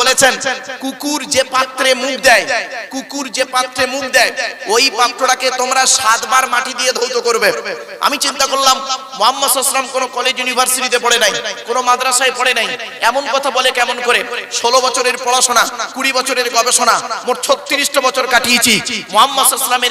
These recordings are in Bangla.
বলেছেন, কুকুর যে পাত্রে মুখ দেয়, কুকুর যে পাত্রে মুখ দেয়, ওই পাত্রটাকে তোমরা সাতবার মাটি দিয়ে ধৌত করবে। আমি চিন্তা করলাম, মোহাম্মদ কোনো কলেজ ইউনিভার্সিটিতে পড়ে নাই, কোনো মাদ্রাসায় পড়ে নাই। এমন কথা বলে কেমন করে, ষোলো বছরের পড়াশোনা, কুড়ি বছরের গবেষণা, মোট ছত্রিশটা বছর কাটিয়েছি। মোহাম্মদ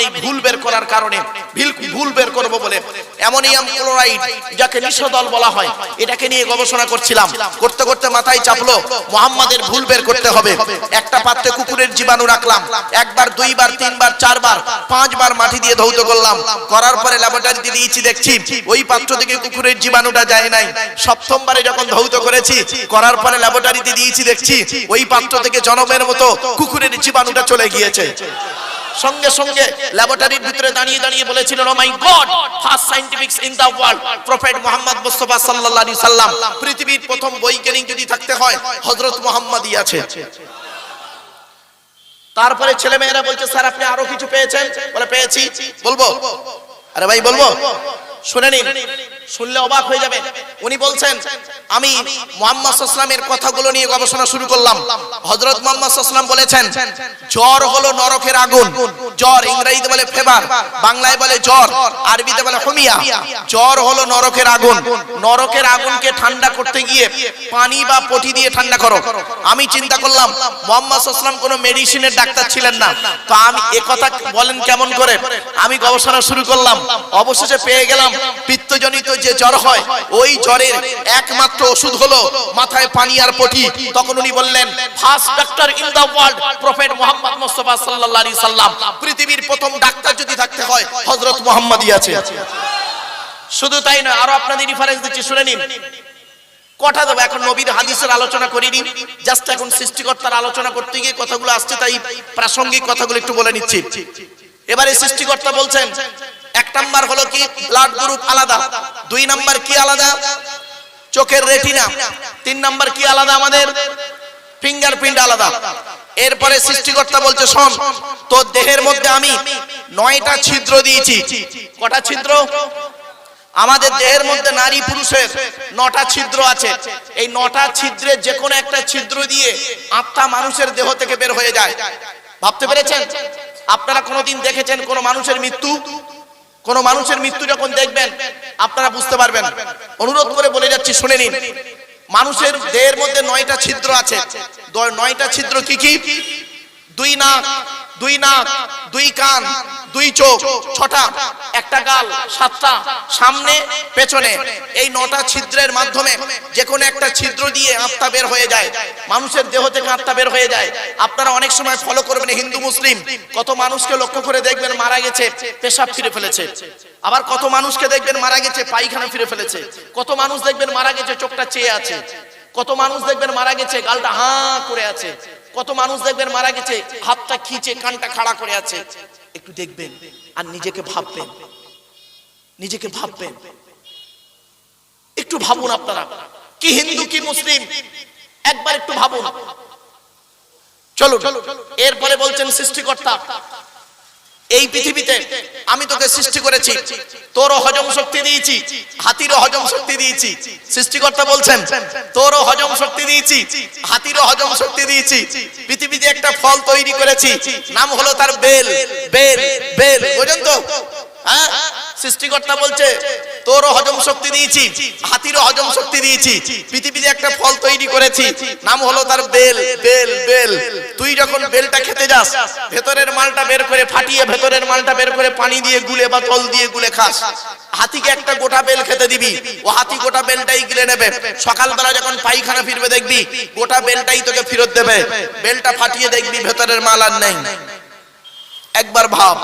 এই ভুল বের করার কারণে, ভুল ভুল বের করব বলে অ্যামোনিয়াম ক্লোরাইড, যাকে নিঃসদল বলা হয়, এটাকে নিয়ে গবেষণা করছিলাম। করতে করতে মাথায় চাপলো মোহাম্মদের ভুল বের করতে হবে। একটা পাত্রে কুকুরের জীবাণু রাখলাম। একবার, দুইবার, তিনবার, চারবার, পাঁচবার মাটি দিয়ে ধৌত করলাম। করার পরে ল্যাবরেটরিতে দিয়েছি, দেখছি ওই পাত্র থেকে কুকুরের জীবাণুটা যায় নাই। সপ্তমবারে যখন ধৌত করেছি, করার পরে ল্যাবরেটরিতে দিয়েছি, দেখছি ওই পাত্র থেকে জনমের মতো কুকুরের জীবাণুটা চলে গিয়েছে। সঙ্গে সঙ্গে ল্যাবরেটরির ভিতরে দাঁড়িয়ে দাঁড়িয়ে বলেছিল ও my god first scientifics in the world prophet Muhammad Mustafa সাল্লাল্লাহু আলাইহি সাল্লাম পৃথিবীর প্রথম বৈজ্ঞানিক যদি থাকতে হয়, হযরত মুহাম্মদই আছে। তারপরে ছেলে মেয়েরা বলছে, স্যার, আপনি আরও কিছু পেয়েছেন? বলে, পেয়েছি। বলব? আরে ভাই, বলব? শুনে নিন। শুনলে অবাক হয়ে যাবে। উনি বলছেন, আমি মোহাম্মদ সাল্লামের কথাগুলো নিয়ে গবেষণা শুরু করলাম। হযরত মোহাম্মদ সাল্লাম বলেছেন, জ্বর হলো নরকের আগুন, জ্বর ইংরেজিতে বলে ফেভার, বাংলায় বলে জ্বর, আরবিতে বলে হুমিয়া। জ্বর হলো নরকের আগুন, নরকের আগুনকে ঠান্ডা করতে গিয়ে পানি বা পটি দিয়ে ঠান্ডা করো। আমি চিন্তা করলাম, মোহাম্মদ সাল্লাম কোনো মেডিসিনের ডাক্তার ছিলেন না। তো আমি এ কথা বলেন কেমন করে? আমি গবেষণা শুরু করলাম, অবশেষে পেয়ে গেলাম পিত্তজনিত যে জ্বর হয়, ওই জ্বরের একমাত্র ওষুধ হলো মাথায় পানি আর পটি। তখন উনি বললেন first doctor in the world prophet Muhammad Mustafa সাল্লাল্লাহু আলাইহি সাল্লাম। পৃথিবীর প্রথম ডাক্তার যদি থাকতে হয়, হযরত মুহাম্মদই আছে। শুধু তাই নয়, আরও আপনাদের রেফারেন্স দিচ্ছি, শুনে নিন। কটা দেবো? এখন নবীর হাদিসের আলোচনা করিনি। জাস্ট এখন সৃষ্টিকর্তার আলোচনা করতে গিয়ে কথাগুলো আসছে, তাই প্রাসঙ্গিক কথাগুলো একটু বলে নিচ্ছি। এবারে সৃষ্টিকর্তা বলছেন এক নাম্বার হলো কি? ব্লাড গ্রুপ আলাদা। দুই নাম্বার কি আলাদা? চোখের রেটিনা তিন নাম্বার কি আলাদা আমাদের? ফিঙ্গারপ্রিন্ট আলাদা। এরপরে সৃষ্টিকর্তা বলছে, শোন, তোর দেহের মধ্যে আমি নয়টা ছিদ্র দিয়েছি। কটা ছিদ্র? আমাদের দেহের মধ্যে নারী পুরুষের নটা ছিদ্র আছে। এই নটা ছিদ্রের যে কোনো একটা ছিদ্র দিয়ে আত্মা মানুষের দেহ থেকে বের হয়ে যায়। ভাবতে পেরেছেন? আপনারা কোনোদিন দেখেছেন কোন মানুষের মৃত্যু? কোন মানুষের মৃত্যু যখন দেখবেন, আপনারা বুঝতে পারবেন। অনুরোধ করে বলে যাচ্ছি, শুনে নিন। মানুষের দেহের মধ্যে নয়টা ছিদ্র আছে। নয়টা ছিদ্র কি কি? দুই নাক দুই নাক, দুই কান, দুই চোখ, ছটা, একটা গাল, সাতটা, সামনে, পেছনে। এই নটা ছিদ্রের মাধ্যমে যে কোনো একটা ছিদ্র দিয়ে আত্মা বের হয়ে যায়। মানুষের দেহ থেকে আত্মা বের হয়ে যায়। আপনারা অনেক সময় ফলো করবেন হিন্দু, মুসলিম। কত মানুষকে লক্ষ্য করে দেখবেন মারা গেছে, পেশাব ফিরে ফেলেছে। আবার কত মানুষকে দেখবেন মারা গেছে, পায়খানা ফিরে ফেলেছে। কত মানুষ দেখবেন মারা গেছে, চোখটা চেয়ে আছে। কত মানুষ দেখবেন মারা গেছে, গালটা হাঁ করে আছে। কত মানুষ দেখবেন মারা গেছে, হাতটা খিচে, কানটা খাড়া করে আছে। একটু দেখবেন আর নিজেকে ভাববেন। নিজেকে ভাববেন। একটু ভাবুন আপনারা, কি হিন্দু, কি মুসলিম? একবার একটু ভাবুন। চলুন, এরপরে বলছেন সৃষ্টিকর্তা এই পৃথিবীতে আমি তোকে সৃষ্টি করেছি। তোর হজম শক্তি দিয়েছি। হাতিরও হজম শক্তি দিয়েছি। সৃষ্টিকর্তা বলছেন তোরও হজম শক্তি দিয়েছি। হাতিরও হজম শক্তি দিয়েছি। পৃথিবীতে একটা ফল তৈরি করেছি। নাম হলো তার বেল। বেল। বেল। বুঝেন তো? হ্যাঁ? সৃষ্টিকর্তা বলছে তোরও হজম শক্তি দিয়েছি, হাতিরও হজম শক্তি দিয়েছি, পৃথিবীতে একটা ফল তৈরি করেছি, নাম হলো তার বেল বেল বেল। তুই যখন বেলটা খেতে যাস, ভেতরের মালটা বের করে ফাটিয়ে ভেতরের মালটা বের করে পানি দিয়ে গুলে বা জল দিয়ে গুলে খাস। হাতিকে একটা গোটা বেল খেতে দিবি, ও হাতি গোটা বেলটাই গিলে নেবে। সকালবেলা যখন পায়খানা ফিরবে দেখবি, গোটা বেলটাই তোকে ফেরত দেবে। বেলটা ফাটিয়ে দেখবি ভেতরের মাল আর নেই। একবার ভাব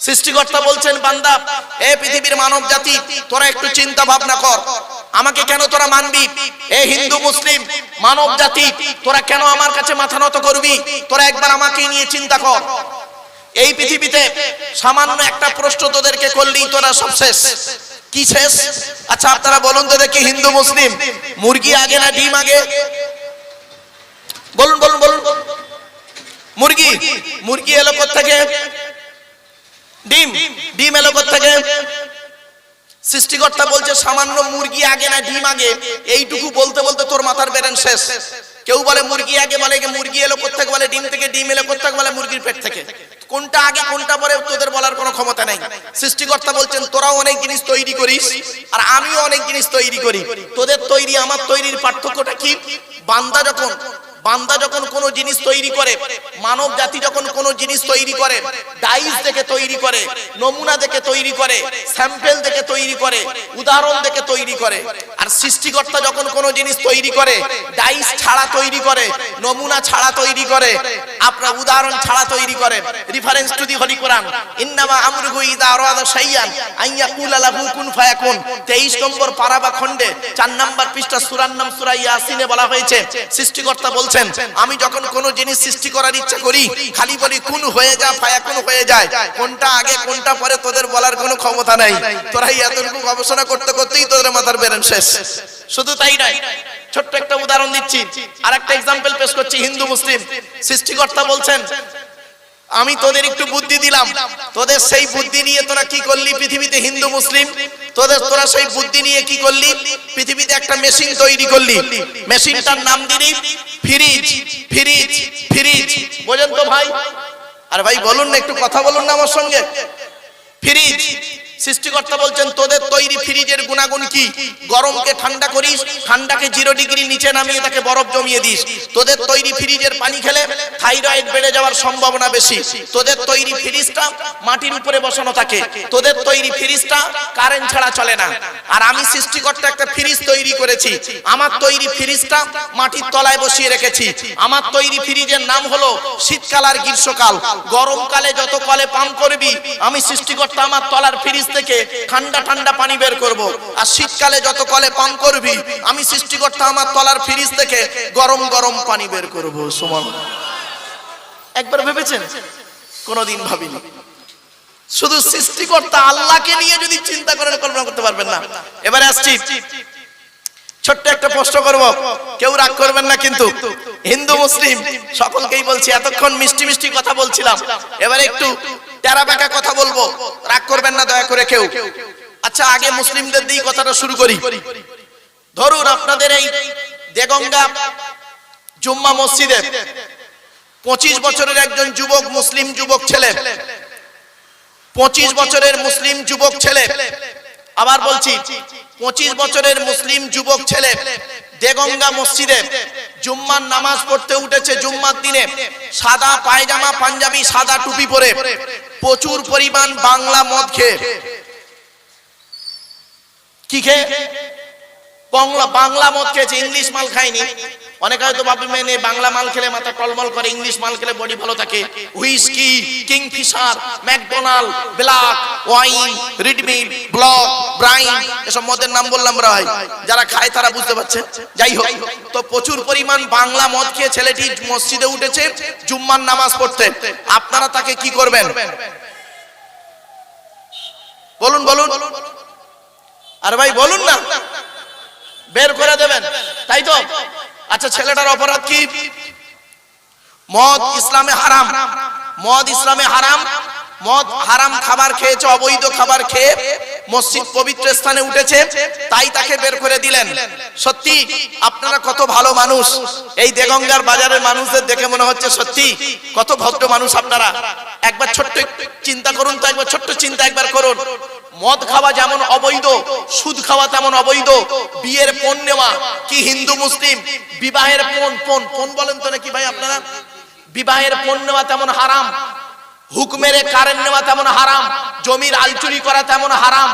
সৃষ্টিকর্তা বলছেন, বান্দা, এ পৃথিবীর মানব জাতি, তোরা একটু চিন্তা ভাবনা কর। আমাকে কেন তোরা মানবি? এ হিন্দু, মুসলিম, মানব জাতি, তোরা কেন আমার কাছে মাথা নত করবি? তোরা একবার আমাকে নিয়ে চিন্তা কর। এই পৃথিবীতে সামান্য একটা প্রশ্ন তোদেরকে করলেই তোরা সব শেষ। কি শেষ? আচ্ছা আপনারা বলুন তো দেখি, হিন্দু, মুসলিম, মুরগি আগে না ডিম আগে? বলুন বলুন বলুন। মুরগি মুরগি এলো থেকে ডিম। ডিম। এলো থেকে সৃষ্টিকর্তা বলছে সামান্য মুরগি আগে না ডিম আগে। এইটুকু বলতে বলতে তোর মাথার বেরেন শেষ। কেউ বলে মুরগি আগে বলে মুরগি এলো কোথেকে বলে ডিম থেকে ডিম এলো কোথেকে বলে মুরগির পেট থেকে। কোনটা আগে কোনটা পরে তোদের বলার কোনো ক্ষমতা নেই। সৃষ্টিকর্তা বলছেন তোরাও অনেক জিনিস তৈরি করিস আর আমিও অনেক জিনিস তৈরি করি। তোদের তৈরি আমার তৈরির পার্থক্যটা কি? বান্দা যখন বান্দা যখন কোনো জিনিস তৈরি করে মানব জাতি যখন কোনো জিনিস তৈরি করে ডাইস দেখে তৈরি করে নমুনা দেখে তৈরি করে স্যাম্পেল দেখে তৈরি করে উদাহরণ দেখে তৈরি করে আর সৃষ্টিকর্তা যখন কোনো জিনিস তৈরি করে ডাইস ছাড়া তৈরি করে নমুনা ছাড়া তৈরি করে আপনার উদাহরণ ছাড়া তৈরি করে রিফারেন্স টু দি হলি কোরআন ইন্নামা আমরুহু ইদা আরাদা শাইয়ান আইয়া কুলা লাহু কুন ফায়াকুন 23 নম্বর পারা বা খণ্ডে 4 নম্বর পৃষ্ঠা সূরার নাম সূরা ইয়াসিনে বলা হয়েছে সৃষ্টিকর্তা বলছেন, আমি যখন কোনো জিনিস সৃষ্টি করার ইচ্ছা করি, খালি বলি কোন হয়ে যা ফায়াকুন হয়ে যায়, কোনটা আগে, কোনটা পরে তোদের বলার কোনো ক্ষমতা নাই। তোরাই এতটুকু গবেষণা করতে করতেই তোদের মাথার বেরেন শেষ। শুধু তাই নাই ছোট্ট একটা উদাহরণ দিচ্ছি আর একটা এক্সাম্পল পেশ করছি, হিন্দু মুসলিম। সৃষ্টিকর্তা বলছেন আমি তোদের একটু বুদ্ধি দিলাম। তোদের সেই বুদ্ধি নিয়ে তোরা কি করলি পৃথিবীতে হিন্দু, মুসলিম? তোদের তোরা সেই বুদ্ধি নিয়ে কি করলি? পৃথিবীতে একটা মেশিন তৈরি করলি। মেশিনটার নাম দিলি ফ্রিজ ফ্রিজ ফ্রিজ। বোঝেন তো ভাই? আর ভাই, বলুন না, একটু কথা বলুন না আমার সঙ্গে। ফ্রিজ সৃষ্টিকর্তা বলছেন, তোদের তৈরি ফ্রিজের গুণাগুণ কি? গরমকে ঠান্ডা করিস, ঠান্ডাকে জিরো ডিগ্রি নিচে নামিয়ে তাকে বরফ জমিয়ে দিস। তোদের তৈরি ফ্রিজের পানি খেলে থাইরয়েড বেড়ে যাওয়ার সম্ভাবনা বেশি। তোদের তৈরি ফ্রিজটা মাটির উপরে বসানো থাকে। তোদের তৈরি ফ্রিজটা কারেন্ট ছাড়া চলে না। আর আমি সৃষ্টিকর্তা একটা ফ্রিজ তৈরি করেছি। আমার তৈরি ফ্রিজটা মাটির তলায় বসিয়ে রেখেছি। আমার তৈরি ফ্রিজের নাম হলো শীতকাল আর গ্রীষ্মকাল। গরমকালে যত কলে পাম্প করবি, আমি সৃষ্টিকর্তা আমার তলার ফ্রিজ থেকে ঠান্ডা ঠান্ডা পানি বের করব। আর শীতকালে যত কলে পাম্প করবি, আমি সৃষ্টিকর্তা আমার তলার ফ্রিজ থেকে গরম গরম পানি বের করব সুমন একবার ভেবেছেন? কোনোদিন ভাবিনি। শুধু সৃষ্টিকর্তা আল্লাহকে নিয়ে যদি চিন্তা করেন, কল্পনা করতে পারবেন না। এবারে আসছি। ছোট্ট একটা প্রশ্ন করব। কেউ রাগ করবেন না কিন্তু। হিন্দু, মুসলিম, সকলকেই বলছি, এতক্ষণ মিষ্টি মিষ্টি কথা বলছিলাম। এবারে একটু টেরা বেঁকা কথা বলব? রাগ করবেন না দয়া করে কেউ। আচ্ছা আগে মুসলিমদের দিয়ে কথাটা শুরু করি। ধরুন আপনাদের এই দেগঙ্গা জুম্মা মসজিদে পঁচিশ বছরের একজন যুবক মুসলিম যুবক ছেলে, পঁচিশ বছরের মুসলিম যুবক ছেলে, আবার বলছি, পঁচিশ বছরের মুসলিম যুবক ছেলে দেগঙ্গা মসজিদে জুম্মার নামাজ পড়তে উঠেছে, জুম্মার দিনে সাদা পায়জামা, পাঞ্জাবি, সাদা টুপি পরে। প্রচুর পরিমাণ বাংলা মদ খেয়ে। কি খেয়ে? বাংলা মদ খেয়েছে ইংলিশ মাল খায়নি। অনেকে হয়তো ভাববে মেনে বাংলা মাল খেলে মাথা টলমল করে, ইংলিশ মাল খেলে বডি ভালো থাকে। Whisky, Kingfisher, McDonald, black, wine রিডমিল block, ব্রাইন, এসব মদের নাম বললাম ভাই। যারা খায় তারা বুঝতে পারছে। যাই হোক, তো প্রচুর পরিমাণ বাংলা মদ খেয়ে ছেলেটি মসজিদে উঠেছে, জুম্মার নামাজ পড়তে। আপনারা তাকে কি করবেন? বলুন বলুন। আর ভাই, বলুন না। বের করে দেবেন। তাই তো? আচ্ছা ছেলেটার অপরাধ কি? মদ ইসলামে হারাম। মদ ইসলামে হারাম। মদ হারাম খাবার খেয়েছে, অবৈধ খাবার খেয়ে মসজিদ পবিত্র স্থানে উঠেছে, তাই তাকে বের করে দিলেন। সত্যি, আপনারা কত ভালো মানুষ। এই দেগঙ্গার বাজারের মানুষদের দেখে মনে হচ্ছে সত্যি কত ভদ্র মানুষ আপনারা। একবার ছোট্ট চিন্তা করুন তো, একবার ছোট্ট চিন্তা একবার করুন। মদ খাওয়া যেমন অবৈধ, সুদ খাওয়া তেমন অবৈধ, বিয়ের পণ নেওয়া, কি হিন্দু, মুসলিম, বিবাহের পণ পণ পণ বলেন তো নাকি ভাই আপনারা? বিবাহের পণ নেওয়া তেমন হারাম, হুকমেরে কারেন্ট নেওয়া তেমন হারাম, জমির আলচুরি করা তেমন হারাম,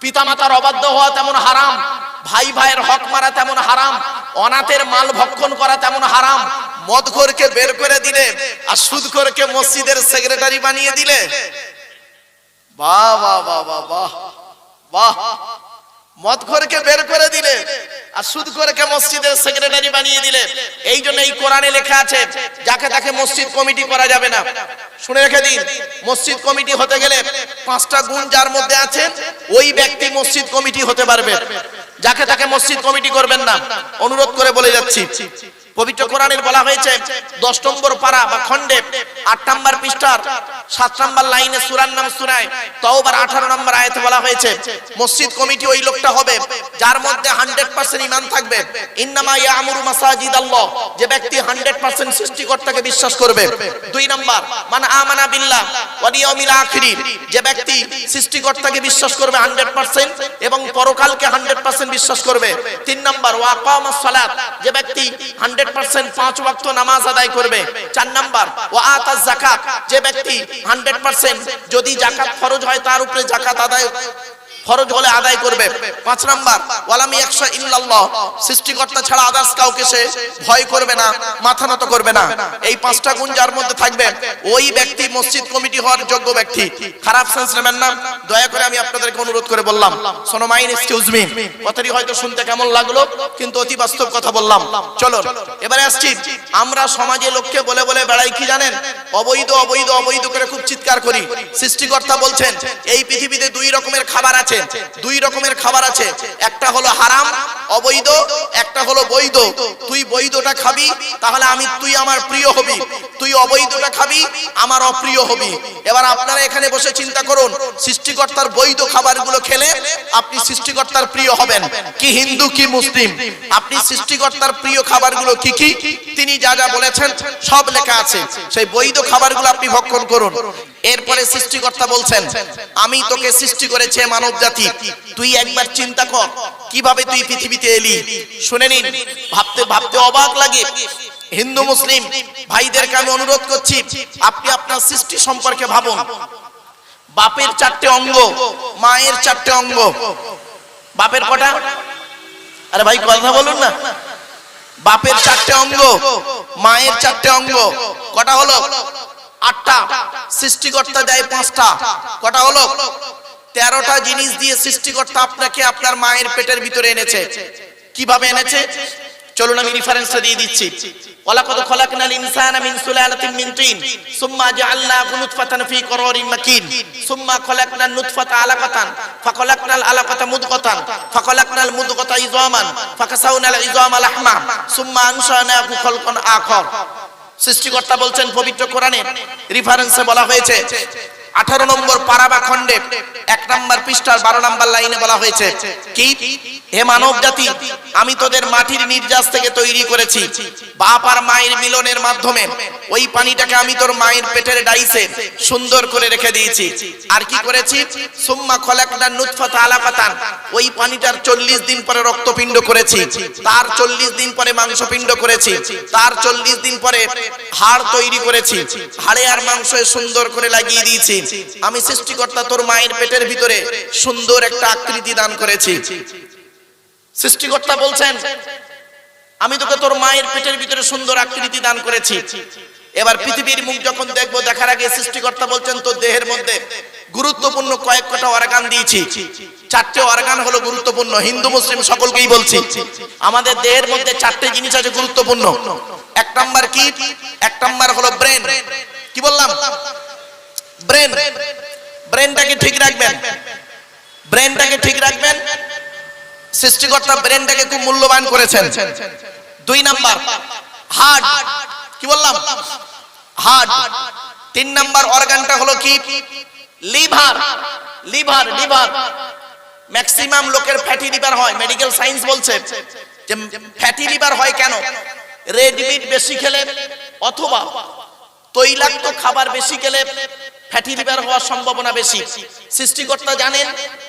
পিতামাতার অবাধ্য হওয়া তেমন হারাম, ভাই ভাইয়ের হক মারা তেমন হারাম, অনাথের মাল ভক্ষণ করা তেমন হারাম, মদ মদখোরকে বের করে দিলে আর সুদ সুদখোরকে মসজিদের সেক্রেটারি বানিয়ে দিলে বাহ বাহ বাহ বাহ বাহ বের করে দিলে আর সুদখোরকে মসজিদের বানিয়ে এই জন্য এই কোরআনে লেখা আছে, যাকে তাকে মসজিদ কমিটি করা যাবে না। শুনে মসজিদ কমিটি হতে গেলে পাঁচটা গুণ যার মধ্যে আছে, ওই মসজিদ কমিটি হতে পারবে। যাকে তাকে মসজিদ কমিটি করবেন না। অনুরোধ করে বলে যাচ্ছি, পবিত্র কোরআনের বলা হয়েছে, দশ নম্বর পারা বা খণ্ডে আট নম্বর পৃষ্ঠার সাত নম্বর লাইনে সুরার নাম সুরায়, তওবার আঠারো নম্বর আয়াতে বলা হয়েছে, মসজিদ কমিটি ওই লোকটা হবে, যার মধ্যে হান্ড্রেড পার্সেন্ট ইমান থাকবে। ইন্নামা ইয়ামুরু মাসাজিদ আল্লাহ যে ব্যক্তি হান্ড্রেড পার্সেন্ট সৃষ্টিকর্তাকে বিশ্বাস করবে। দুই নম্বর মানে আমানা বিল্লাহ ওয়াল ইয়াউমিল আখিরি, যে ব্যক্তি সৃষ্টিকর্তাকে বিশ্বাস করবে হান্ড্রেড পার্সেন্ট এবং পরকালকে হান্ড্রেড পার্সেন্ট বিশ্বাস করবে। তিন নম্বর ওয়াকামাস সালাত, যে ব্যক্তি হান্ড্রেড পার্সেন্ট পাঁচ ওয়াক্ত নামাজ আদায় করবে। চার নম্বর ও আতাজ জাকাত যে ব্যক্তি হান্ড্রেড পার্সেন্ট যদি জাকাত খরচ হয় তার উপরে জাকাত আদায় ফরজ হলে আদায় করবে। পাঁচ নাম্বার, ওয়ালামি একশো ইল্লাল্লাহ। সৃষ্টিকর্তা ছাড়া আদার্স কাউকে সে ভয় করবে না, মাথা নত করবে না। এই পাঁচটা গুণ যার মধ্যে থাকবে, ওই ব্যক্তি মসজিদ কমিটি হওয়ার যোগ্য ব্যক্তি। খারাপ সেন্স নেবেন না, দয়া করে আমি আপনাদেরকে অনুরোধ করে বললাম, শোনো মাইন এক্সকিউজ মি কথাটি হয়তো শুনতে কেমন লাগল, কিন্তু অতি বাস্তব কথা বললাম। চলো এবারে আসছি। আমরা সমাজে লোককে বলে বলে বেড়াই কি জানেন? অবৈধ অবৈধ অবৈধ করে খুব চিৎকার করি। সৃষ্টিকর্তা বলছেন, এই পৃথিবীতে দুই রকমের খাবার আছে দুই রকমের খাবার আছে। একটা হলো হারাম, অবৈধ, একটা হলো বৈধ। তুই বৈধটা খাবি, তাহলে আমি, তুই আমার প্রিয় হবি। তুই অবৈধটা খাবি, আমার অপ্রিয় হবি। এবার আপনারা এখানে বসে চিন্তা করুন, সৃষ্টিকর্তার বৈধ খাবারগুলো খেলে আপনি সৃষ্টিকর্তার প্রিয় হবেন। কি হিন্দু, কি মুসলিম? আপনি সৃষ্টিকর্তার প্রিয় খাবারগুলো কি কি? তিনি যা যা বলেছেন, সব লেখা আছে। সেই বৈধ খাবারগুলো আপনি ভক্ষণ করুন। এরপরে সৃষ্টিকর্তা বলছেন, আমি তোকে সৃষ্টি করেছে মানব জাতি, তুই একবার চিন্তা কর, কীভাবে তুই পৃথিবীতে এলি? শুনে নিন, ভাবতে ভাবতে অবাক লাগে। হিন্দু, মুসলিম, ভাইদেরকে আমি অনুরোধ করছি, আপনি আপনার সৃষ্টি সম্পর্কে ভাবুন। বাপের চারটে অঙ্গ, মায়ের চারটে অঙ্গ। বাপের কটা? আরে ভাই, কথা বলুন না। বাপের চারটে অঙ্গ, মায়ের চারটে অঙ্গ। কটা হলো? আটটা। সৃষ্টিকর্তা দেয় পাঁচটা। কটা হলো? তেরোটা জিনিস দিয়ে সৃষ্টিকর্তা আপনাকে আপনার মায়ের পেটের ভিতরে এনেছে। কীভাবে এনেছে? চলুন আমি রেফারেন্সটা দিয়ে দিচ্ছি। ওয়ালাকাদ খলাকনাল ইনসানা মিন সুলালাতিন মিন তিন, সুম্মা জাআলনাহু নুতফাতান ফি করারিন মাকিন, সুম্মা খলাকনান নুতফাতা আলাকাতান, ফাখলাকনাল আলাকাতা মুদগাতান, ফাখলাকনাল মুদগাতা ইযামান ফাকাসাউনাল ইযামা লাহমা, সুম্মা আনশানাহু খালকান আখর। সৃষ্টিকর্তা বলছেন পবিত্র কোরআনে রেফারেন্সে বলা হয়েছে আঠারো নম্বর পারাবা খণ্ডে, এক নম্বর পৃষ্ঠার বারো নম্বর লাইনে বলা হয়েছে, কি? হে মানব জাতি, আমি তোদের মাটির নির্যাস থেকে তৈরি করেছি। বাপ আর মায়ের মিলনের মাধ্যমে ওই পানিটাকে আমি তোর মায়ের পেটের ডাইসে সুন্দর করে রেখে দিয়েছি। আর কি করেছি? সুম্মা খলাকনা নুতফাতা আলাকাতান ওই পানিটার চল্লিশ দিন পরে রক্তপিণ্ড করেছি। তার চল্লিশ দিন পরে মাংসপিণ্ড করেছি। তার চল্লিশ দিন পরে হাড় তৈরি করেছি। হাড়ে আর মাংস সুন্দর করে লাগিয়ে দিয়েছি। আমি সৃষ্টিকর্তা তোর মায়ের পেটের ভিতরে সুন্দর একটা আকৃতি দান করেছি। সৃষ্টিকর্তা বলছেন, আমি তোকে তোর মায়ের পেটের ভিতরে সুন্দর আকৃতি দান করেছি। এবার পৃথিবীর মুখ যখন দেখার আগে সৃষ্টিকর্তা বলছেন, তোর দেহের মধ্যে গুরুত্বপূর্ণ কয়েক কটা অর্গান দিয়েছি। চারটে অর্গান হলো গুরুত্বপূর্ণ, হিন্দু, মুসলিম সকলকেই বলছি। আমাদের দেহের মধ্যে চারটে জিনিস আছে গুরুত্বপূর্ণ। এক নাম্বার কি? এক নাম্বার হলো ব্রেন। কি বললাম? ব্রেন ব্রেনটাকে ঠিক রাখবেন। ব্রেনটাকে ঠিক রাখবেন। সৃষ্টিকর্তা ব্রেনটাকে খুব মূল্যবান করেছেন। দুই নাম্বার হার্ট কি বললাম? হার্ট তিন নাম্বার অর্গানটা হলো কি? লিভার লিভার লিভার ম্যাক্সিমাম লোকের ফ্যাটি লিভার হয়। মেডিকেল সায়েন্স বলছে যে ফ্যাটি লিভার হয় কেন? রেড মিট বেশি খেলে অথবা তৈলাক্ত খাবার বেশি খেলে ফ্যাটি লিভার হওয়ার সম্ভাবনা বেশি। সৃষ্টিকর্তা জানেন,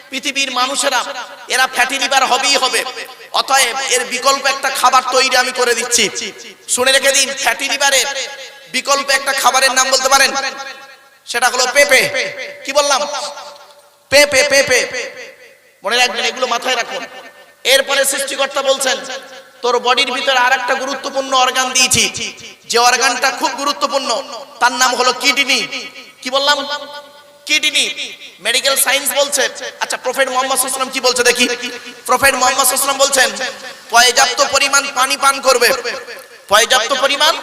পৃথিবীর মানুষেরা, এরা ফ্যাটি লিভার হবেই হবে। অতএব এর বিকল্প একটা খাবার তৈরি আমি করে দিচ্ছি। শুনে রেখে দিন, ফ্যাটি লিভারের বিকল্প একটা খাবারের নাম বলতে পারেন? সেটা হলো পেঁপে। কি বললাম? পেঁপে পেঁপে। মনে রাখবেন, এগুলো মাথায় রাখুন। এরপরে সৃষ্টিকর্তা বলছেন, তোর বডির ভিতরে আর একটা গুরুত্বপূর্ণ অর্গান দিয়েছি। যে অর্গানটা খুব গুরুত্বপূর্ণ, তার নাম হলো কিডনি। কি বললাম? কিডনি। মেডিকেল সায়েন্স বলছে। আচ্ছা প্রফেট মোহাম্মদ সাল্লাম কি বলছে দেখি। প্রফেট মোহাম্মদ সাল্লাম বলছেন, পর্যাপ্ত পরিমাণ পানি পান করবে। পর্যাপ্ত পরিমাণ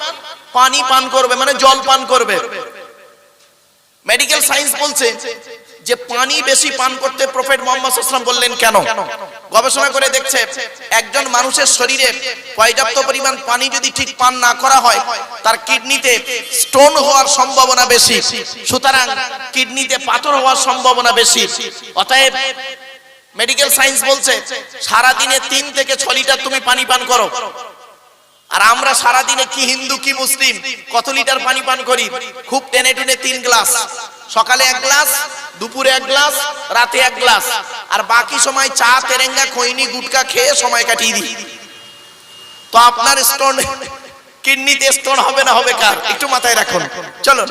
পানি পান করবে মানে জল পান করবে। মেডিকেল সায়েন্স বলছে যে পানি বেশি পান করতে প্রফেট মোহাম্মদ সাল্লাম বললেন কেন? গবেষণা করে দেখছে, একজন মানুষের শরীরে পর্যাপ্ত পরিমাণ পানি যদি ঠিক পান না করা হয়, তার কিডনিতে স্টোন হওয়ার সম্ভাবনা বেশি। সুতরাং কিডনিতে পাথর হওয়ার সম্ভাবনা বেশি। অতএব মেডিকেল সায়েন্স বলছে সারা দিনে তিন থেকে ছ লিটার তুমি পানি পান করো। আর আমরা সারা দিনে কি হিন্দু, কি মুসলিম, কত লিটার পানি পান করি? খুব টেনে টুনে তিন গ্লাস। সকালে এক গ্লাস, দুপুরে এক গ্লাস, রাতে এক গ্লাস। আর বাকি সময় চা, তেরেঙ্গা, খৈনি, গুটকা খেয়ে সময় কাটিয়ে দিই। তো আপনার স্টোন কিডনিতে স্টোন হবে না হবে কার? একটু মাথায় রাখুন। চলো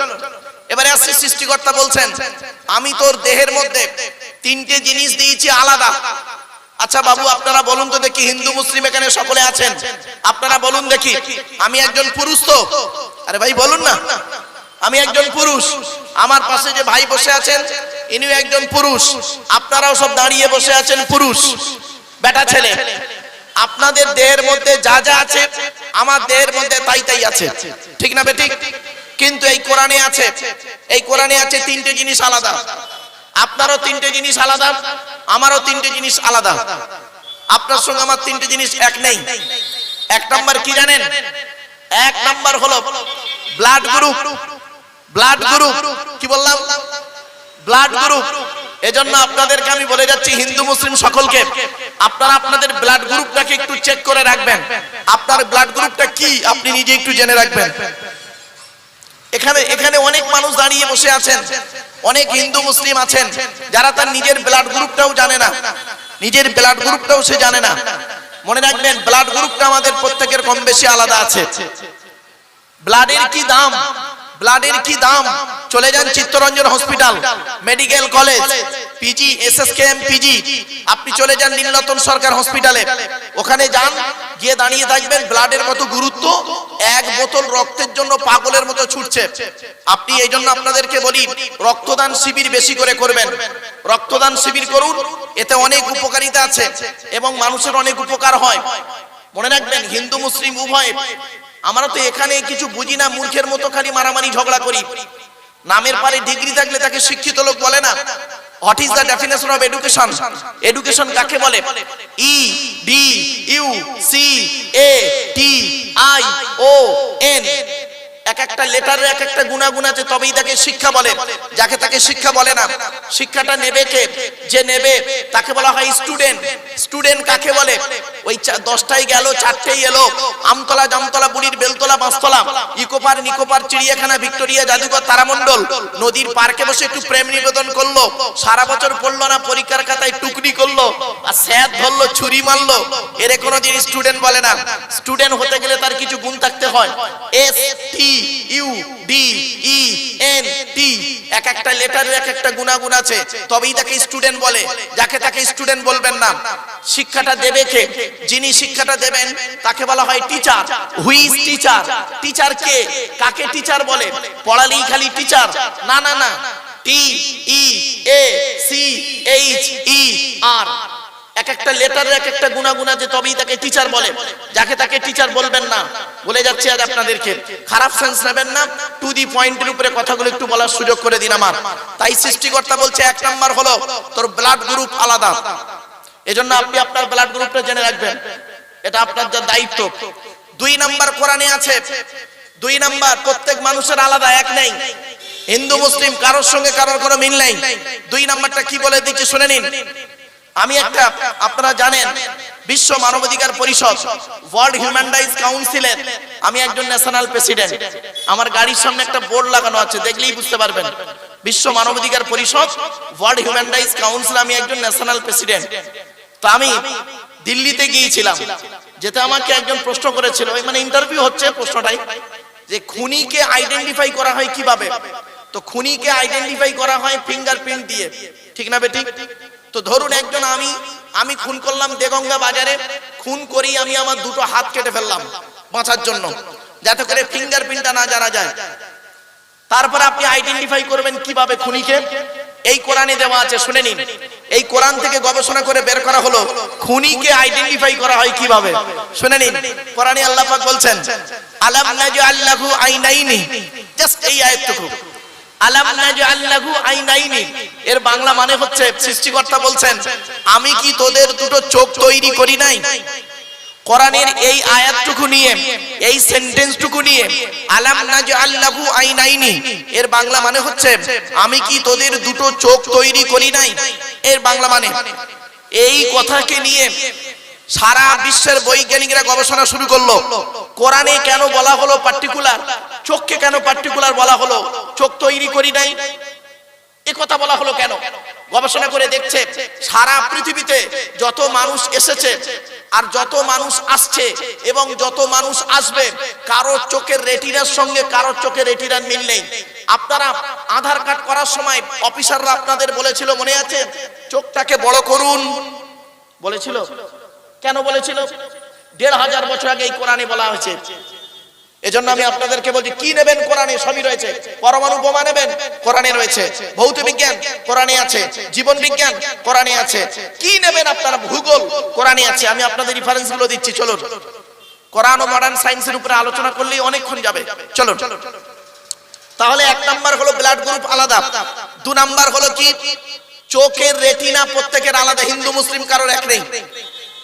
এবারে আসছে সৃষ্টিকর্তা বলছেন, আমি তোর দেহের মধ্যে তিনটে জিনিস দিয়েছি আলাদা। আচ্ছা বাবু, আপনারা বলুন তো দেখি, হিন্দু, মুসলিম এখানে সকলে আছেন? আপনারা বলুন দেখি, আমি একজন পুরুষ তো? আরে ভাই, বলুন না। আমি একজন পুরুষ। আমার পাশে যে ভাই বসে আছেন ইনিও একজন পুরুষ। আপনারাও সব দাঁড়িয়ে বসে আছেন পুরুষ। বেটা ছেলে, আপনাদের দেহের মধ্যে যা যা আছে, আমার দেহের মধ্যে তাই তাই আছে। ঠিক না বেঠিক কিন্তু এই কোরআনে আছে, এই কোরআনে আছে তিনটে জিনিস আলাদা। আপনারও তিনটে জিনিস আলাদা, আমারও তিনটে জিনিস আলাদা। আপনার সঙ্গে আমার তিনটে জিনিস এক নেই। এক নাম্বার কি জানেন? এক নাম্বার হলো ব্লাড গ্রুপ ব্লাড গ্রুপ কি বললাম? ব্লাড গ্রুপ এজন্য আপনাদেরকে আমি বলে যাচ্ছি, হিন্দু, মুসলিম সকলকে, আপনারা আপনাদের ব্লাড গ্রুপটাকে একটু চেক করে রাখবেন। আপনার ব্লাড গ্রুপটা কি, আপনি নিজে একটু জেনে রাখবেন। এখানে এখানে অনেক মানুষ দাঁড়িয়ে বসে আছেন, অনেক হিন্দু, মুসলিম আছেন, যারা তার নিজের ব্লাড গ্রুপটাও জানে না, নিজের ব্লাড গ্রুপটাও সে জানে না। মনে রাখবেন ব্লাড গ্রুপটা আমাদের প্রত্যেকের কম বেশি আলাদা আছে। ব্লাডের কি দাম? ব্লাডের কি দাম? চলে যান Chittaranjan hospital, medical college PG SSKM PG আপনি চলে যান নীলরতন সরকার হসপিটালে। ওখানে যান, গিয়ে দাঁড়িয়ে থাকবেন, ব্লাডের কত গুরুত্ব, এক বোতল রক্তের জন্য পাগলের মতো ছুটছে। আপনি এই জন্য আপনাদেরকে বলি, রক্তদান শিবির বেশি করে করবেন। রক্তদান শিবির করুন, এতে অনেক উপকারিতা আছে এবং মানুষের অনেক উপকার হয়। মনে রাখবেন, হিন্দু, মুসলিম, উভয় আমরা তো এখানে কিছু বুঝি না, মূর্খের মতো খালি মারামারি ঝগড়া করি। নামের পারে ডিগ্রি থাকলে তাকে শিক্ষিত লোক বলে না। What is the definition of education education কাকে বলে? E D U C A T I O N এক একটা লেটারের এক একটা গুণাগুণ আছে, তবেই তাকে শিক্ষা বলে। যাকে তাকে শিক্ষা বলে না, শিক্ষাটা নেবে কে? যে নেবে, তাকে বলা হয় স্টুডেন্ট স্টুডেন্ট কাকে বলে? ওই দশটায় গেল, চারটেই এলো। আমতলা জামতলা, বুড়ির বেলতলা, বাঁশতলা, ইকোপার নিকোপার চিড়িয়াখানা, ভিক্টোরিয়া জাদুঘর, তারামণ্ডল। নদীর পার্কে বসে একটু প্রেম নিবেদন করল। সারা বছর পড়ল না, পরীক্ষার খাতায় টুকরি করল। আর স্যাদ ধরলো, ছুরি মারলো। এর কোনো দিন স্টুডেন্ট বলে না। স্টুডেন্ট হতে গেলে তার কিছু গুণ থাকতে হয়। S T U D E N T এক একটা লেটারের এক একটা গুণাগুণ আছে। তবেই তাকে স্টুডেন্ট বলে। যাকে তাকে স্টুডেন্ট বলবেন না। শিক্ষাটা দেবে কে? যিনি শিক্ষাটা দেবেন, তাকে বলা হয় টিচার হুইজ টিচার টিচার কে? কাকে টিচার বলে? পড়ালেই খালি টিচার না না না। টি ই এ সি এইচ ই আর এক একটা লেটারের এক একটা গুণাগুণ যে তবেই তাকে টিচার বলে। যাকে তাকে টিচার বলবেন না। বলে যাচ্ছি আজ আপনাদেরকে। খারাপ সেন্স নেবেন না। টু দি পয়েন্টের উপরে কথাগুলো একটু বলার সুযোগ করে দিন আমার। তাই সৃষ্টিকর্তা বলছে, এক নাম্বার হলো তোর ব্লাড গ্রুপ আলাদা। এজন্য আপনি আপনার ব্লাড গ্রুপটা জেনে রাখবেন। এটা আপনার যা দায়িত্ব। দুই নাম্বার কোরআনে আছে। দুই নাম্বার প্রত্যেক মানুষের আলাদা, এক নেই। হিন্দু, মুসলিম, কারোর সঙ্গে কারোর কোনো মিল নেই। দুই নাম্বারটা কি বলে দিচ্ছি শুনে নিন। আমি একটা আপনারা জানেন, বিশ্ব মানবাধিকার পরিষদ ওয়ার্ল্ড হিউম্যান রাইটস কাউন্সিলের আমি একজন ন্যাশনাল প্রেসিডেন্ট আমার গাড়ির সামনে একটা বোর্ড লাগানো আছে, দেখলেই বুঝতে পারবেন। বিশ্ব মানবাধিকার পরিষদ ওয়ার্ল্ড হিউম্যান রাইটস কাউন্সিল আমি একজন ন্যাশনাল প্রেসিডেন্ট তো আমি দিল্লিতে গিয়েছিলাম, যেতে আমাকে একজন প্রশ্ন করেছিল মানে ইন্টারভিউ হচ্ছে প্রশ্নটাই, যে খুনিকে আইডেন্টিফাই করা হয় কীভাবে? তো খুনিকে আইডেন্টিফাই করা হয় ফিঙ্গারপ্রিন্ট দিয়ে। ঠিক না বেটি তো ধরুন একজন আমি আমি খুন করলাম দেগঙ্গা বাজারে, খুন করি আমি আমার দুটো হাত কেটে ফেললাম বাঁচার জন্য, যাতে করে ফিঙ্গারপ্রিন্টটা না জানা যায়। তারপরে আপনি আইডেন্টিফাই করবেন কীভাবে খুনিকে। এই কোরআনে দেওয়া আছে, শুনে নিন। এই কোরআন থেকে গবেষণা করে বের করা হলো, খুনিকে আইডেন্টিফাই করা হয় কীভাবে। শুনে নিন, কোরআনে আল্লাহ পাক বলছেন, আলাম নাজআল্লাহু আইনাইনি? জাস্ট এই আয়াতটুকু। আলাম নাজআল লাহু আইনাইনি। এর বাংলা মানে হচ্ছে, সৃষ্টিকর্তা বলছেন, আমি কি তোদের দুটো চোখ তৈরি করি নাই? কোরআনের এই আয়াতটুকু নিয়ে, এই সেন্টেন্সটুকু নিয়ে, আলাম নাজআল লাহু আইনাইনি। এর বাংলা মানে হচ্ছে, আমি কি তোদের দুটো চোখ তৈরি করি নাই? এর বাংলা মানে এই কথাকে নিয়ে সারা বিশ্বের বৈজ্ঞানিকরা গবেষণা শুরু করল। কোরআনে কেন বলা হলো পার্টিকুলার চোখকে কেন পার্টিকুলার বলা হলো? চোখ তৈরি করি নাই। এ কথা বলা হলো কেন? গবেষণা করে দেখছে, সারা পৃথিবীতে যত মানুষ এসেছে আর যত মানুষ আসছে এবং যত মানুষ আসবে, কারও চোখের রেটিনার সঙ্গে কারোর চোখের রেটিনার মিল নেই। আপনারা আধার কার্ড করার সময় অফিসাররা আপনাদের বলেছিল, মনে আছে? চোখটাকে বড় করুন। বলেছিল? কেন বলেছিল? দেড় হাজার বছর আগে এই কোরআনে বলা হয়েছে। এজন্য আমি আপনাদেরকে বলছি, কি নেবেন কোরআনে? সবই রয়েছে। পরমাণু বোমা নেবেন? কোরআনে রয়েছে। ভৌত বিজ্ঞান? কোরআনে আছে। জীবন বিজ্ঞান? কোরআনে আছে। কি নেবেন আপনারা ভূগোল? কোরআনে আছে। আমি আপনাদের রেফারেন্সগুলো দিচ্ছি, চলুন। কোরআন ও মডার্ন সায়েন্সের উপরে আলোচনা করলেই অনেকক্ষণ যাবে। চলুন। তাহলে এক নাম্বার হলো ব্লাড গ্রুপ আলাদা। দু নাম্বার হলো কি? চোখের রেটিনা প্রত্যেকের আলাদা। হিন্দু, মুসলিম, কারোর এক নেই।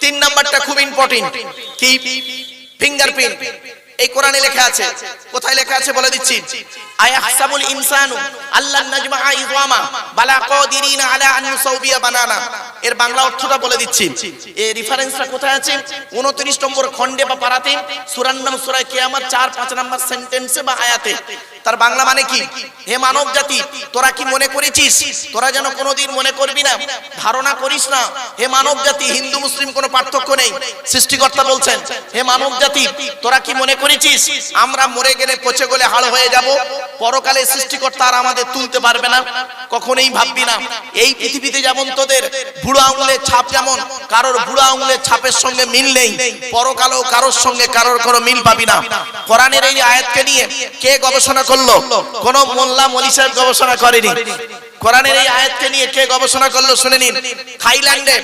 তিন নাম্বারটা খুব ইম্পর্টেন্ট কি? ফিঙ্গারপ্রিন্ট এই কোরআনে লেখা আছে। কোথায় লেখা আছে বলে দিচ্ছি। আয়াহসাবুল ইনসানু আল্লাহ নাজমা ইযওয়ামা বালা কাদিরিনা আলা আন নুসাউবিয়া বানানা। এর বাংলা অর্থটা বলে দিচ্ছি। এই রেফারেন্সটা কোথায় আছে? 29 নম্বর খণ্ডে বা পারাতে সূরার নাম সূরা কিয়ামত 4 5 নম্বর সেন্টেন্সে বা আয়াতে। তার বাংলা মানে কি? হে মানব জাতি, তোরা কি মনে করেছিস? তোরা যেন কোনোদিন মনে করবি না? ধারণা করিস না? হে মানব জাতি, হিন্দু, মুসলিম কোনো পার্থক্য নেই। সৃষ্টিকর্তা বলছেন, হে মানব জাতি, তোরা কি মনে করেছিস, আমরা মরে গেলে পচে গেলে হাড় হয়ে যাব, পরকালে সৃষ্টিকর্তা আর আমাদের তুলতে পারবে না, কখনোই ভাববি না। এই পৃথিবীতে যেমন তোদের বুড়ো আঙুলের ছাপ যেমন, কারোর বুড়ো আঙুলের ছাপের সঙ্গে মিল নেই, পরকালেও কারোর সঙ্গে কারোর কোনো মিল পাবি না। কোরআনের এই আয়াতকে নিয়ে কে গবেষণা করল? কোন মোল্লা মলি সাহেব গবেষণা করেনি। কোরআনের এই আয়াতকে নিয়ে কে গবেষণা করল শুনে নিন। থাইল্যান্ডে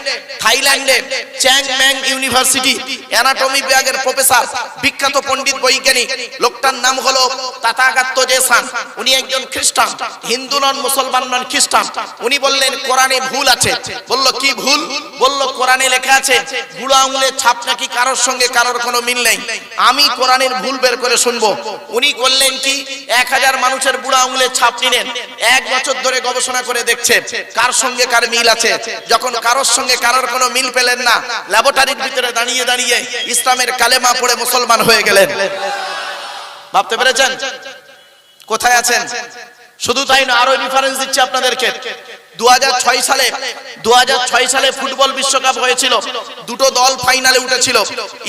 থাইল্যান্ডে চ্যাং ম্যাং ইউনিভার্সিটি অ্যানাটমি বিভাগের প্রফেসর, বিখ্যাত পণ্ডিত বৈজ্ঞানিক, লোকটার নাম হলো তাতাগাত্ত জেসান। উনি একজন খ্রিস্টান, হিন্দু নন, মুসলমান নন, খ্রিস্টান। উনি বললেন, কোরআনে ভুল আছে। বলল, কি ভুল? বলল, কোরআনে লেখা আছে বুড়ো আঙুলের ছাপ নাকি কারোর সঙ্গে কারোর কোনো মিল নেই। আমি কোরআনের ভুল বের করে শুনব। উনি করলেন কি? এক হাজার মানুষের বুড়ো আঙুলের ছাপ নিলেন। এক বছর ধরে গবেষণা করে দেখছে, কার সঙ্গে কার মিল আছে। যখন কারোর সঙ্গে কারোর কোনো মিল পেলেন না ল্যাবরেটরির ভিতরে দাঁড়িয়ে দাঁড়িয়ে ইসলামের কালেমা পড়ে মুসলমান হয়ে গেলেন। ভাবতে পেরেছেন? কোথায় আছেন? শুধু তাই না, আরও রেফারেন্স দিচ্ছি আপনাদেরকে। দু হাজার ছয় সালে দু হাজার ছয় সালে ফুটবল বিশ্বকাপ হয়েছিল। দুটো দল ফাইনালে উঠেছিল।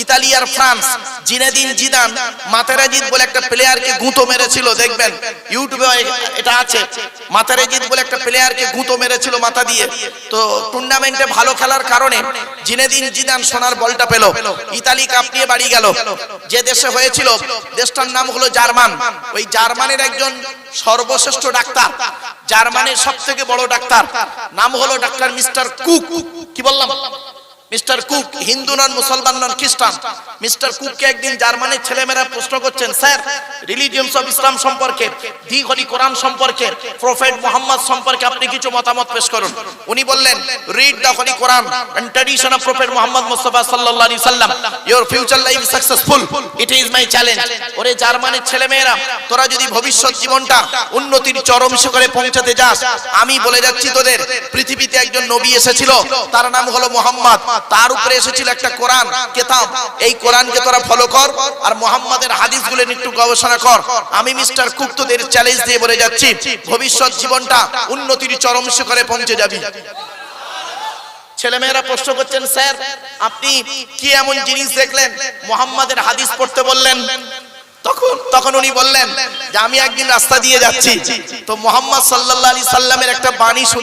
ইতালি আর ফ্রান্স। জিনেদিন জিদান মাতেরাজিদ বলে একটা প্লেয়ারকে গুঁতো মেরেছিল, দেখবেন? ইউটিউবে এটা আছে। মাতেরাজিদ বলে একটা প্লেয়ারকে গুঁতো মেরেছিল মাথা দিয়ে। তো টুর্নামেন্টে ভালো খেলার কারণে জিনেদিন জিদান সোনার বলটা পেল। ইতালি কাপ নিয়ে বাড়ি গেল। যে দেশে হয়েছিল, দেশটার নাম হলো জার্মান। ওই জার্মানের একজন সর্বশ্রেষ্ঠ ডাক্তার। জার্মানির সব থেকে বড় ডাক্তার। নাম হলো ডাক্তার মিস্টার কুক। কি বললাম? মিস্টার কুক, হিন্দু নন, মুসলমান নন, খ্রিস্টান। মিস্টার কুককে একদিন জার্মানির ছেলেমেয়েরা প্রশ্ন করছেন, স্যার রিলিজিয়নস অফ ইসলাম সম্পর্কে দি হলি কোরআন সম্পর্কে প্রফেট মোহাম্মদ সম্পর্কে আপনি কিছু মতামত পেশ করুন? উনি বললেন read the holy Quran and tradition of prophet Mohammad Mustafa সাল্লাল্লাহু আলাইহি সাল্লাম। Your future life successful it is my challenge ওরে জার্মানির ছেলেমেয়েরা, তোরা যদি ভবিষ্যৎ জীবনটা উন্নতির চরম শিখরে পৌঁছাতে যাস, আমি বলে যাচ্ছি তোদের, পৃথিবীতে একজন নবী এসেছিল, তার নাম হলো মোহাম্মদ। তার উপরে এসেছিল একটা কোরআন, কেতাব। এই কোরআনকে তোরা ফলো কর আর মোহাম্মদের হাদিসগুলো নিয়ে একটু গবেষণা কর। আমি মিস্টার কুক তোদের চ্যালেঞ্জ দিয়ে বলে যাচ্ছি, ভবিষ্যৎ জীবনটা উন্নতির চরম শিখরে পৌঁছে যাবি। ছেলেমেয়েরা প্রশ্ন করছেন, স্যার, আপনি কি এমন জিনিস দেখলেন? মোহাম্মদের হাদিস পড়তে বললেন, তখন তখন উনি বললেন যে, আমি একদিন রাস্তা দিয়ে যাচ্ছি। তো মোহাম্মদ সাল্লাল্লাহু আলাইহি সাল্লামের একটা বাণী